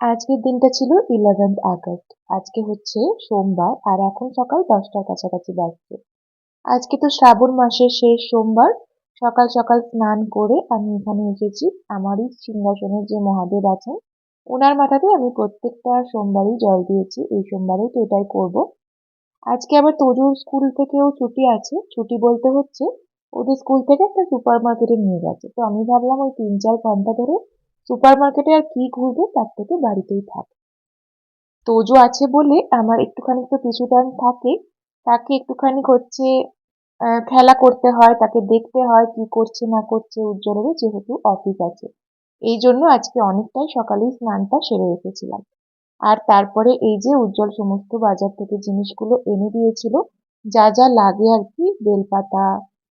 আজকের দিনটা ছিল ইলেভেন্থ আগস্ট। আজকে হচ্ছে সোমবার আর এখন সকাল দশটার কাছাকাছি বাজছে। আজকে তো শ্রাবণ মাসের শেষ সোমবার। সকাল সকাল স্নান করে আমি এখানে এসেছি। আমারই সিংহাসনের যে মহাদেব আছেন, ওনার মাথাতে আমি প্রত্যেকটা সোমবারই জল দিয়েছি। এই সোমবারেও তো এটাই করব। আজকে আবার তজুর স্কুল থেকেও ছুটি আছে। ছুটি বলতে হচ্ছে ওদের স্কুল থেকে একটা সুপার মার্কেটে নিয়ে গেছে। তো আমি ভাবলাম ওই তিন চার ঘণ্টা ধরে সুপার মার্কেটে আর কি ঘুরবে তার থেকে বাড়িতেই থাক। তোজো আছে বলে আমার একটুখানি তো পিছু টান থাকে। তাকে একটুখানি হচ্ছে খেলা করতে হয়, তাকে দেখতে হয় কি করছে না করছে উজ্জ্বলেরও যেহেতু অফিস আছে। এই জন্য আজকে অনেকটাই সকালেই স্নানটা সেরে রেখেছিলাম। আর তারপরে এই যে উজ্জ্বল সমস্ত বাজার থেকে জিনিসগুলো এনে দিয়েছিল, যা যা লাগে আর কি, বেলপাতা,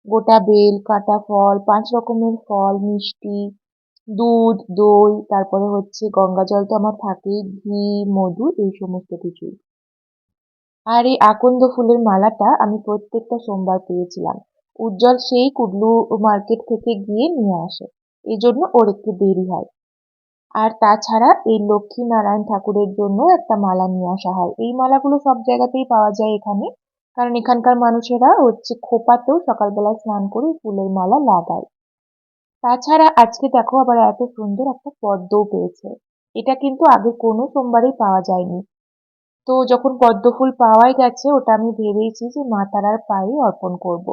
গোটা বেল, কাটা ফল, পাঁচ রকমের ফল, মিষ্টি দুধ, দই, তারপরে হচ্ছে গঙ্গা জল তো আমার থাকেই, ঘি, মধু, এই সমস্ত কিছুই। আর এই আকন্দ ফুলের মালাটা আমি প্রত্যেকটা সোমবার পেয়েছিলাম। উজ্জ্বল সেই কুডলু মার্কেট থেকে গিয়ে নিয়ে আসে। এই জন্য ওর একটু দেরি হয়। আর তাছাড়া এই লক্ষ্মী নারায়ণ ঠাকুরের জন্য একটা মালা নিয়ে আসা হয়। এই মালাগুলো সব জায়গাতেই পাওয়া যায় এখানে। কারণ এখানকার মানুষেরা হচ্ছে খোপাতেও সকালবেলা স্নান করে ফুলের মালা লাগায়। তাছাড়া আজকে দেখো আবার এত সুন্দর একটা পদ্মও পেয়েছে। এটা কিন্তু আগে কোনো সোমবারেই পাওয়া যায়নি। তো যখন পদ্ম ফুল পাওয়াই গেছে, ওটা আমি ভেবেইছি যে মা তারার পায়ে অর্পণ করব।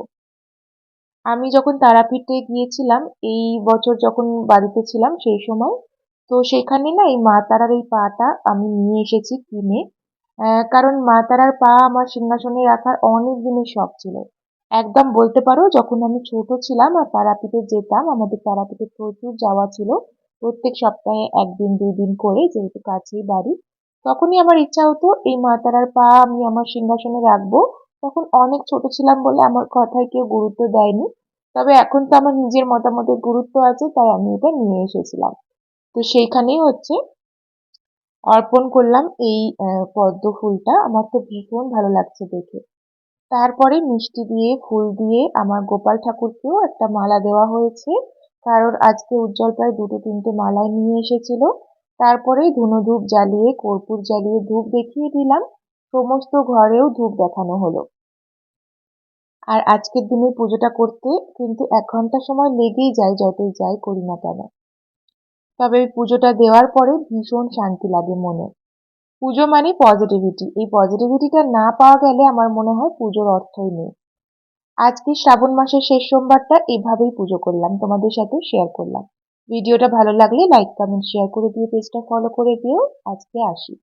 আমি যখন তারাপীঠে গিয়েছিলাম, এই বছর যখন বাড়িতে ছিলাম সেই সময়, তো সেখানে না এই মা তারার এই পাটা আমি নিয়ে এসেছি কিনে। কারণ মা তারার পা আমার সিংহাসনে রাখার অনেক দিনের শখ ছিল। একদম বলতে পারো, যখন আমি ছোট ছিলাম আর তারাপীঠে যেতাম, আমাদের তারাপীঠে প্রচুর যাওয়া ছিল, প্রত্যেক সপ্তাহে একদিন, দুই দিন করে যেহেতু কাছেই বাড়ি, তখনই আমার ইচ্ছা হতো, এই মা তারার পা আমি আমার সিংহাসনে রাখব। তখন অনেক ছোট ছিলাম বলে আমার কথায় কেউ গুরুত্ব দেয়নি, তবে এখন তো আমার নিজের মতামতের গুরুত্ব আছে, তাই আমি এটা নিয়ে এসেছিলাম। তো সেইখানেই হচ্ছে, অর্পণ করলাম এই পদ্ম ফুলটা। আমার তো ভীষণ ভালো লাগছে দেখে। তারপরে মিষ্টি দিয়ে, ফুল দিয়ে আমার গোপাল ঠাকুরকেও একটা মালা দেওয়া হয়েছে। কারণ আজকে উজ্জ্বল প্রায় দুটো তিনটে মালাই নিয়ে এসেছিল। তারপরে ধুনো ধূপ জ্বালিয়ে, কর্পূর জ্বালিয়ে ধূপ দেখিয়ে দিলাম। সমস্ত ঘরেও ধূপ দেখানো হলো। আর আজকের দিনে পুজোটা করতে কিন্তু এক ঘণ্টা সময় লেগেই যায়, যতই যাই করি না কেন। তবে পুজোটা দেওয়ার পরে ভীষণ শান্তি লাগে মনে। পুজো মানে পজিটিভিটি এই পজিটিভিটিটা না পাওয়া গেলে আমার মনে হয় পুজোর অর্থই নেই। আজকে শ্রাবণ মাসের শেষ সোমবারটা এভাবেই পুজো করলাম, তোমাদের সাথে শেয়ার করলাম। ভিডিওটা ভালো লাগলে লাইক কমেন্ট শেয়ার করে দিয়ে পেজটা ফলো করে দিও। আজকে আসি।